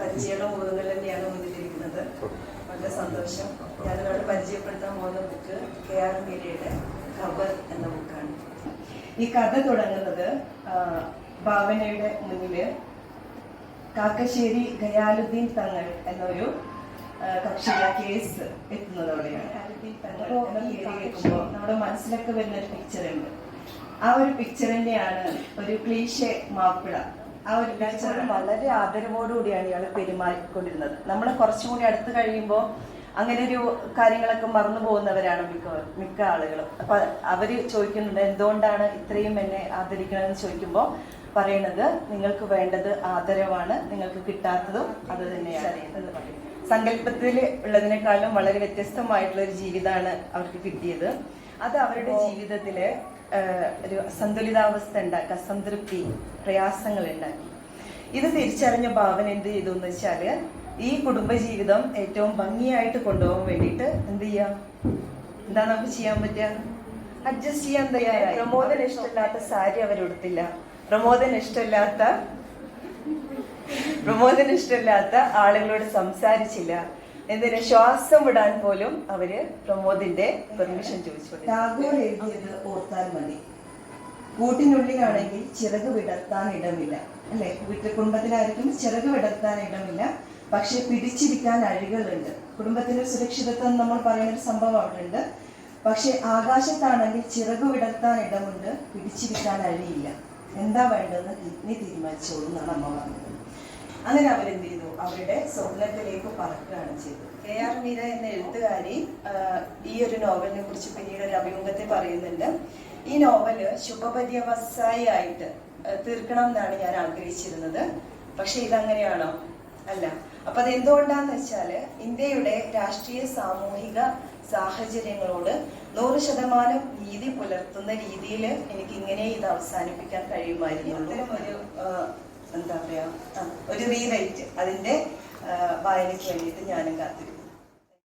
പരിചയമുള്ള മുഖങ്ങൾ തന്നെയാണ് മുന്നിലിരിക്കുന്നത് വളരെ സന്തോഷം. ഞാനിവിടെ പരിചയപ്പെടുത്താൻ പോകുന്ന ബുക്ക് കെ ആർ മീരയുടെ ഖബർ എന്ന ബുക്കാണ്. ഈ കഥ തുടങ്ങുന്നത് ഭാവനയുടെ മുന്നിൽ കാക്കശ്ശേരി ഖയാലുദ്ദീൻ തങ്ങൾ എന്നൊരു കക്ഷിയിലെ കക്ഷിയുടെ കേസ് എത്തുന്നതോടെയാണ് കേൾക്കുമ്പോൾ നമ്മുടെ മനസ്സിലൊക്കെ വരുന്ന ഒരു പിക്ചർ ഉണ്ട്. ആ ഒരു പിക്ചറിന്റെയാണ് ഒരു ക്ലീഷെ മാപ്പിള ആ ഒരു പിക്ചർ വളരെ ആദരവോടുകൂടിയാണ് ഇയാൾ പെരുമാറിക്കൊണ്ടിരുന്നത്. നമ്മൾ കുറച്ചും കൂടി അടുത്ത് കഴിയുമ്പോൾ അങ്ങനെ ഒരു കാര്യങ്ങളൊക്കെ മറന്നു പോകുന്നവരാണ് മിക്ക മിക്ക ആളുകളും. അപ്പൊ അവർ ചോദിക്കുന്നുണ്ട് എന്തുകൊണ്ടാണ് ഇത്രയും എന്നെ ആദരിക്കണമെന്ന് ചോദിക്കുമ്പോൾ പറയണത് നിങ്ങൾക്ക് വേണ്ടത് ആദരവാണ് നിങ്ങൾക്ക് കിട്ടാത്തതും അത് തന്നെയാണ്. സങ്കല്പത്തിൽ ഉള്ളതിനേക്കാളും വളരെ വ്യത്യസ്തമായിട്ടുള്ള ഒരു ജീവിതമാണ് അവർക്ക് കിട്ടിയത്. അത് അവരുടെ ജീവിതത്തിൽ ഒരു സന്തുലിതാവസ്ഥ ഉണ്ടാക്കി അസംതൃപ്തി പ്രയാസങ്ങൾ ഉണ്ടാക്കി. ഇത് തിരിച്ചറിഞ്ഞ ഭാവന എന്ത് ചെയ്തു എന്ന് വെച്ചാൽ ഈ കുടുംബജീവിതം ഏറ്റവും ഭംഗിയായിട്ട് കൊണ്ടുപോകാൻ വേണ്ടിട്ട് എന്ത് ചെയ്യാം? എന്താ നമുക്ക് ചെയ്യാൻ പറ്റുക? അഡ്ജസ്റ്റ് ചെയ്യാൻ തയ്യാറായി. പ്രമോദൻ ഇഷ്ടമില്ലാത്ത സാരി അവരെടുത്തില്ല പ്രമോദൻ ഇഷ്ടമില്ലാത്ത പ്രമോദൻ ഇഷ്ടമില്ലാത്ത ആളുകളോട് സംസാരിച്ചില്ല. എന്തിന് ശ്വാസം വിടാൻ പോലും അവർ പ്രമോദിന്റെ പെർമിഷൻ ചോദിച്ചു ഓർത്താൽ മതി. കൂട്ടിനുള്ളിലാണെങ്കിൽ ചിറക് വിടർത്താൻ ഇടമില്ല അല്ലെ? വീട്ടിൽ കുടുംബത്തിലായിരിക്കും ചിറക് വിടർത്താൻ ഇടമില്ല പക്ഷെ പിടിച്ചിരിക്കാൻ അഴികളുണ്ട്. കുടുംബത്തിന്റെ സുരക്ഷിതത്വം നമ്മൾ പറയുന്ന ഒരു സംഭവം അവിടെ ഉണ്ട് പക്ഷെ ആകാശത്താണെങ്കിൽ ചിറക് വിടർത്താൻ ഇടമുണ്ട് പിടിച്ചിരിക്കാൻ അഴിയില്ല. എന്താ വേണ്ടതെന്ന് നീ തീരുമാനിച്ചോളൂ എന്നാണ് അമ്മ പറഞ്ഞത്. അങ്ങനെ അവരെന്ത് ചെയ്തു? അവരുടെ സ്വപ്നത്തിലേക്ക് പറക്കുകയാണ് ചെയ്തത്. കെ ആർ മീര എന്ന എഴുത്തുകാരി ഈ ഒരു നോവലിനെ കുറിച്ച് പിന്നീട് ഒരു അഭിമുഖത്തിൽ പറയുന്നുണ്ട്. ഈ നോവൽ ശുഭപര്യവസായി ആയിട്ട് തീർക്കണം എന്നാണ് ഞാൻ ആഗ്രഹിച്ചിരുന്നത്. പക്ഷെ ഇതങ്ങനെയാണോ? അല്ല. അപ്പൊ അതെന്തുകൊണ്ടാന്ന് വെച്ചാൽ ഇന്ത്യയുടെ രാഷ്ട്രീയ സാമൂഹിക സാഹചര്യങ്ങളോട് നൂറ് ശതമാനം നീതി പുലർത്തുന്ന രീതിയിൽ എനിക്ക് ഇങ്ങനെ ഇത് അവസാനിപ്പിക്കാൻ കഴിയുമായിരുന്നു അത്തരം ഒരു എന്താ പറയാ ഒരു റീറൈറ്റ് അതിന്റെ ആ, വായനയ്ക്ക് വേണ്ടിയിട്ട് ഞാനും കാത്തിരിക്കും